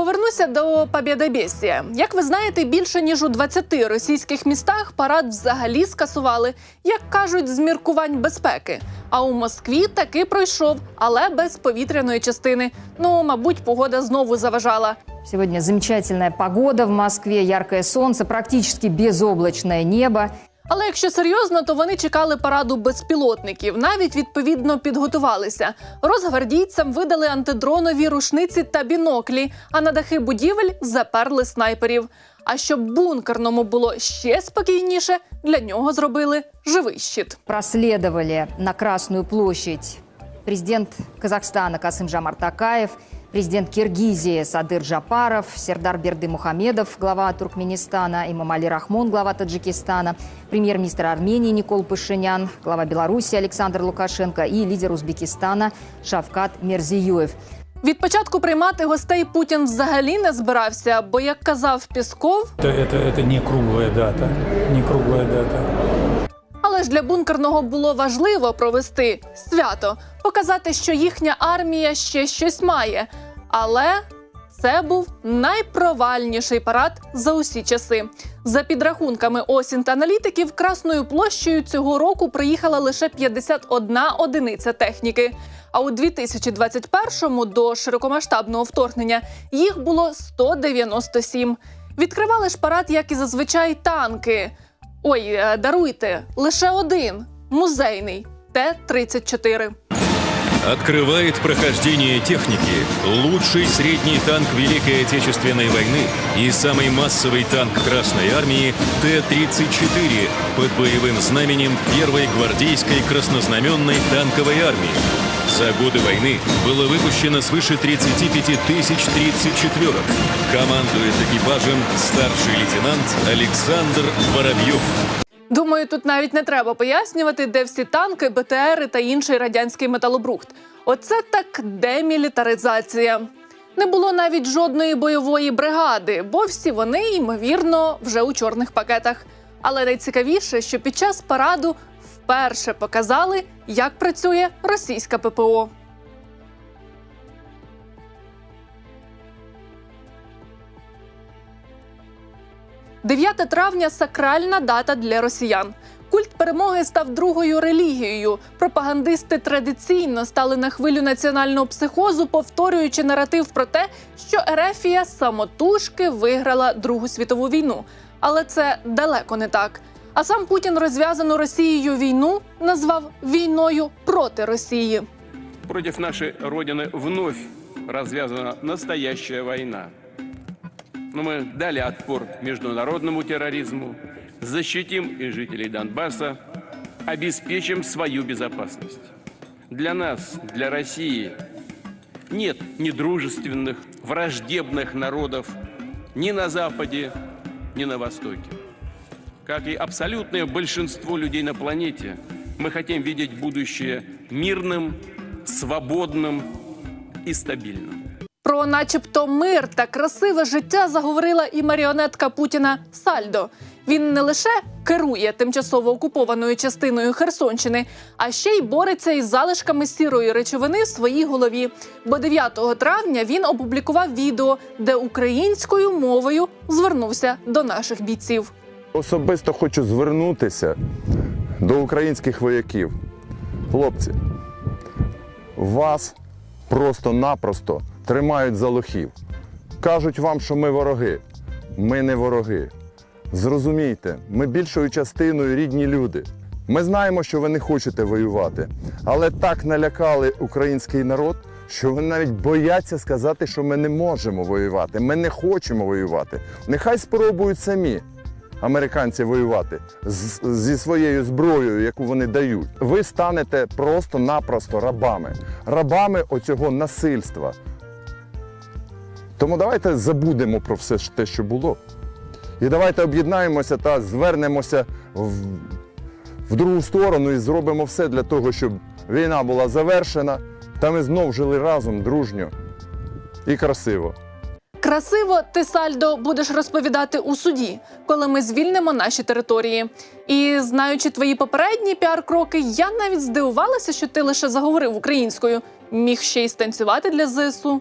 Повернуся до Побєдобєсія. Як ви знаєте, більше ніж у 20 російських містах парад взагалі скасували, як кажуть, з міркувань безпеки. А у Москві таки пройшов, але без повітряної частини. Ну, мабуть, погода знову заважала. Сегодня замечательная погода в Москве, яркое солнце, практически безоблачное небо. Але якщо серйозно, то вони чекали параду безпілотників, навіть відповідно підготувалися. Розгвардійцям видали антидронові рушниці та біноклі, а на дахи будівель заперли снайперів. А щоб бункерному було ще спокійніше, для нього зробили живий щит. Проследовали на Красную площадь президент Казахстана Касым-Жамар Такаев, президент Киргизии Садыр Джапаров, Сердар Берды Мухамедов, глава Туркменистана, Имамали Рахмон, глава Таджикистана, премьер-министр Армении Никол Пашинян, глава Беларуси Александр Лукашенко и лидер Узбекистана Шавкат Мерзиюев. Від початку приймати гостей Путін взагалі не збирався, бо як казав Пісков, Это, это, это не круглая дата. Не круглая дата. Але ж для бункерного було важливо провести свято, показати, що їхня армія ще щось має. Але це був найпровальніший парад за усі часи. За підрахунками осінь та аналітиків, красною площею цього року приїхала лише 51 одиниця техніки. А у 2021-му до широкомасштабного вторгнення їх було 197. Відкривали ж парад, як і зазвичай, танки. Ой, е, даруйте, лише один музейний Т-34. Открывает прохождение техники лучший средний танк Великой Отечественной войны и самый массовый танк Красной Армии Т-34 под боевым знаменем Первой гвардейской краснознаменной танковой армии. За годы войны было выпущено свыше 35 тысяч 34 Командует экипажем старший лейтенант Александр Воробьев. Думаю, тут навіть не треба пояснювати, де всі танки, БТРи та інший радянський металобрухт. Оце так демілітаризація. Не було навіть жодної бойової бригади, бо всі вони, ймовірно, вже у чорних пакетах. Але найцікавіше, що під час параду вперше показали, як працює російська ППО. – 9 травня сакральна дата для росіян. Культ перемоги став другою релігією. Пропагандисти традиційно стали на хвилю національного психозу, повторюючи наратив про те, що Ерефія самотужки виграла Другу світову війну. Але це далеко не так. А сам Путін розв'язану Росією війну назвав війною проти Росії. Против нашей Родины вновь развязана настоящая война. Но мы дали отпор международному терроризму, защитим и жителей Донбасса, обеспечим свою безопасность. Для нас, для России, нет недружественных, враждебных народов ни на Западе, ни на Востоке. Как и абсолютное большинство людей на планете, мы хотим видеть будущее мирным, свободным и стабильным. Про, начебто, мир та красиве життя заговорила і маріонетка Путіна Сальдо. Він не лише керує тимчасово окупованою частиною Херсонщини, а ще й бореться із залишками сірої речовини в своїй голові. Бо 9 травня він опублікував відео, де українською мовою звернувся до наших бійців. Особисто хочу звернутися до українських вояків. Хлопці, вас просто-напросто тримають за лохів. Кажуть вам, що ми вороги. Ми не вороги. Зрозумійте, ми більшою частиною рідні люди. Ми знаємо, що ви не хочете воювати, але так налякали український народ, що вони навіть бояться сказати, що ми не можемо воювати. Ми не хочемо воювати. Нехай спробують самі американці воювати з, зі своєю зброєю, яку вони дають. Ви станете просто-напросто рабами, рабами оцього насильства. Тому давайте забудемо про все те, що було. І давайте об'єднаємося та звернемося в, в другу сторону і зробимо все для того, щоб війна була завершена, та ми знов жили разом, дружньо і красиво. Красиво ти Сальдо будеш розповідати у суді, коли ми звільнимо наші території. І знаючи твої попередні піар-кроки, я навіть здивувалася, що ти лише заговорив українською. Міг ще й станцювати для ЗСУ.